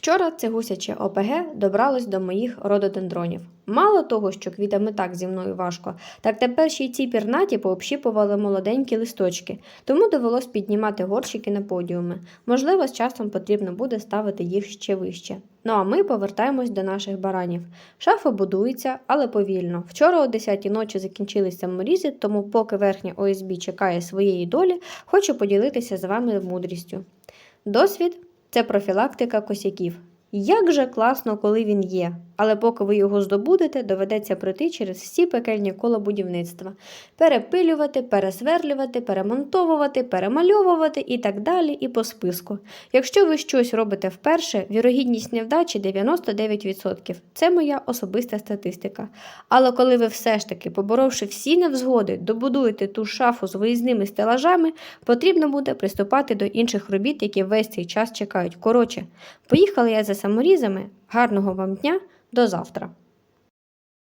Вчора це гусяче ОПГ добралось до моїх рододендронів. Мало того, що квітами так зі мною важко, так тепер ще й ці пірнаті пообщіпували молоденькі листочки, тому довелось піднімати горщики на подіуми. Можливо, з часом потрібно буде ставити їх ще вище. Ну а ми повертаємось до наших баранів. Шафа будується, але повільно. Вчора о 10 ночі закінчились саморізи, тому поки верхня ОСБ чекає своєї долі, хочу поділитися з вами мудрістю. Досвід це профілактика косяків. Як же класно, коли він є, але поки ви його здобудете, доведеться пройти через всі пекельні кола будівництва, перепилювати, пересверлювати, перемонтовувати, перемальовувати і так далі, і по списку. Якщо ви щось робите вперше, вірогідність невдачі 99%. Це моя особиста статистика. Але коли ви все ж таки, поборовши всі невзгоди, добудуєте ту шафу з виїзними стелажами, потрібно буде приступати до інших робіт, які весь цей час чекають. Коротше, поїхала я за саморізами. Гарного вам дня, до завтра.